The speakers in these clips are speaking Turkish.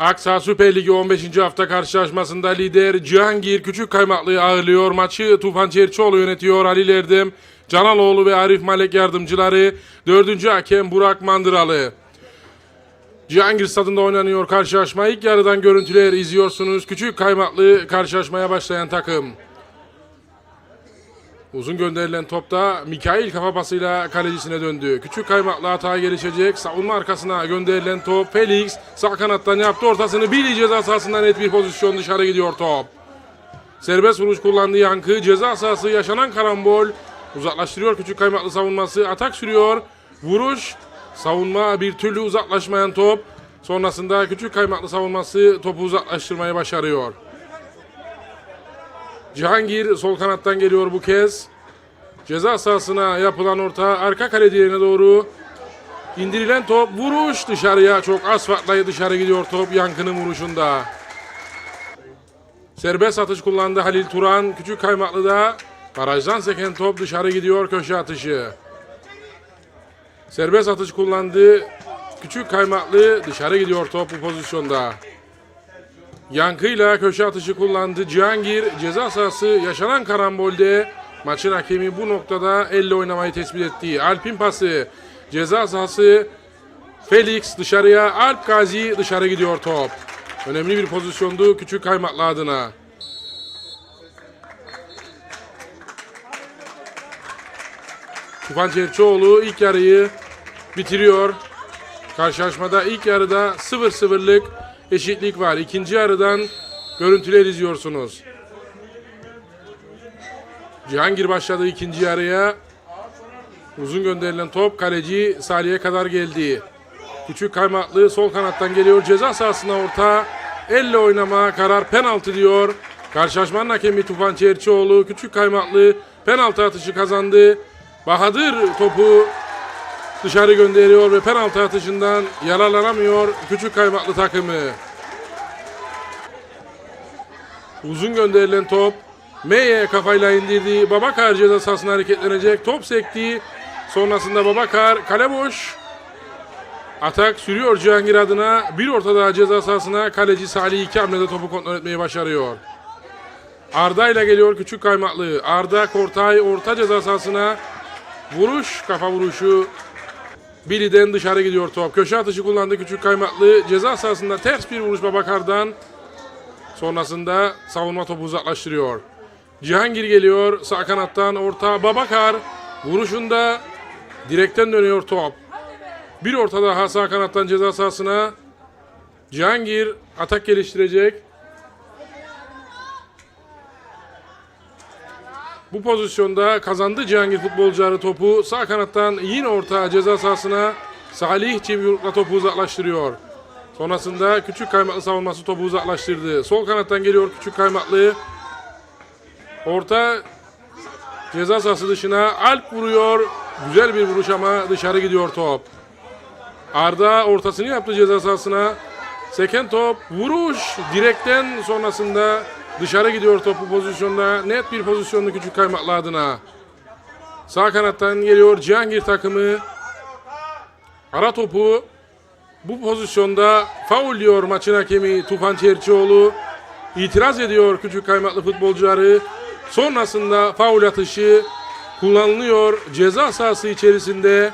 Aksa Süper Ligi 15. hafta karşılaşmasında lider Cihangir Küçük Kaymaklı'yı ağırlıyor. Maçı Tufan Çerçioğlu yönetiyor. Halil Erdem, Canaloğlu ve Arif Malek yardımcıları. Dördüncü hakem Burak Mandıralı. Cihangir stadında oynanıyor karşılaşma. İlk yarıdan görüntüler izliyorsunuz. Küçük Kaymaklı karşılaşmaya başlayan takım. Uzun gönderilen topta Mikail kafa pasıyla kalecisine döndü. Küçük kaymaklı hata gelişecek. Savunma arkasına gönderilen top. Felix sağ kanattan yaptı ortasını. Bili ceza sahasından net bir pozisyon dışarı gidiyor top. Serbest vuruş kullandı Yankı. Ceza sahası yaşanan karambol. Uzaklaştırıyor küçük kaymaklı savunması. Atak sürüyor. Vuruş. Savunma bir türlü uzaklaşmayan top. Sonrasında küçük kaymaklı savunması topu uzaklaştırmayı başarıyor. Cihangir sol kanattan geliyor bu kez. Ceza sahasına yapılan orta arka kale direğine doğru indirilen top vuruş dışarıya çok az farkla dışarı gidiyor top Yankı'nın vuruşunda. Serbest atış kullandı Halil Turan. Küçük Kaymaklı'da barajdan seken top dışarı gidiyor köşe atışı. Serbest atış kullandı. Küçük Kaymaklı dışarı gidiyor top bu pozisyonda. Yankıyla köşe atışı kullandı. Cihangir ceza sahası yaşanan karambolde maçın hakemi bu noktada elle oynamayı tespit etti. Alp'in pası ceza sahası Felix dışarıya Alp Gazi dışarı gidiyor top. Önemli bir pozisyondu küçük kaymaklı adına. Tufan Çerçioğlu ilk yarıyı bitiriyor. Karşılaşmada ilk yarıda 0-0'lık eşitlik var. İkinci yarıdan görüntüler izliyorsunuz. Cihangir başladı ikinci yarıya. Uzun gönderilen top kaleci Salih'e kadar geldi. Küçük kaymaklı sol kanattan geliyor. Ceza sahasına orta. Elle oynama karar penaltı diyor. Karşılaşmanın hakemi Tufan Çerçioğlu. Küçük kaymaklı penaltı atışı kazandı. Bahadır topu dışarı gönderiyor ve penaltı atışından yararlanamıyor küçük kaymaklı takımı. Uzun gönderilen top Meye kafayla indirdi. Babakar ceza sahasına hareketlenecek. Top sekti. Sonrasında Babakar kale boş. Atak sürüyor Cihangir adına. Bir orta daha ceza sahasına kaleci Salih iki hamlede topu kontrol etmeyi başarıyor. Arda ile geliyor küçük kaymaklı. Arda Kortay orta ceza sahasına vuruş kafa vuruşu Bili'den dışarı gidiyor top. Köşe atışı kullandı küçük kaymaklı. Ceza sahasında ters bir vuruş Babakar'dan. Sonrasında savunma topu uzaklaştırıyor. Cihangir geliyor sağ kanattan orta Babakar. Vuruşunda direkten dönüyor top. Bir orta daha sağ kanattan ceza sahasına. Cihangir atak geliştirecek. Bu pozisyonda kazandı Cihangir futbolcuları topu. Sağ kanattan yine orta ceza sahasına Salih çift yumrukla topu uzaklaştırıyor. Sonrasında küçük kaymaklı savunması topu uzaklaştırdı. Sol kanattan geliyor küçük kaymaklı. Orta ceza sahası dışına Alp vuruyor. Güzel bir vuruş ama dışarı gidiyor top. Arda ortasını yaptı ceza sahasına. Seken top vuruş direkten sonrasında dışarı gidiyor topu pozisyonda. Net bir pozisyonlu küçük kaymaklı adına. Sağ kanattan geliyor Cihangir takımı. Ara topu bu pozisyonda faul diyor maçın hakemi Tufan Çerçioğlu. İtiraz ediyor küçük kaymaklı futbolcuları. Sonrasında faul atışı kullanılıyor ceza sahası içerisinde.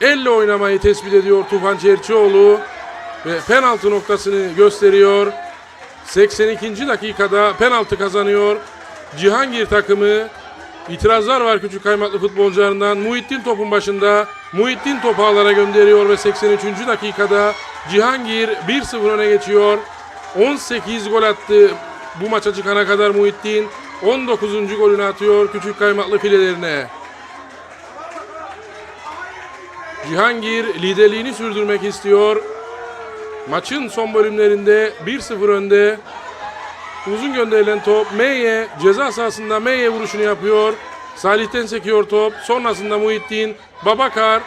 Elle oynamayı tespit ediyor Tufan Çerçioğlu ve penaltı noktasını gösteriyor. 82. dakikada penaltı kazanıyor. Cihangir takımı itirazlar var küçük kaymaklı futbolcularından. Muhittin topun başında. Muhittin topu ağlara gönderiyor ve 83. dakikada Cihangir 1-0 öne geçiyor. 18 gol attı bu maça çıkana kadar Muhittin. 19. golünü atıyor küçük kaymaklı filelerine. Cihangir liderliğini sürdürmek istiyor. Maçın son bölümlerinde 1-0 önde. Uzun gönderilen top Meye ceza sahasında Meye vuruşunu yapıyor. Salih'ten sekiyor top. Sonrasında Muhittin Babakar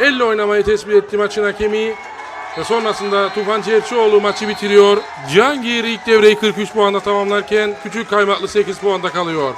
elle oynamayı tespit etti maçın hakemi. Ve sonrasında Tufan Çerçioğlu maçı bitiriyor. Cihangir ilk devreyi 43 puanda tamamlarken Küçük Kaymaklı 8 puanda kalıyor.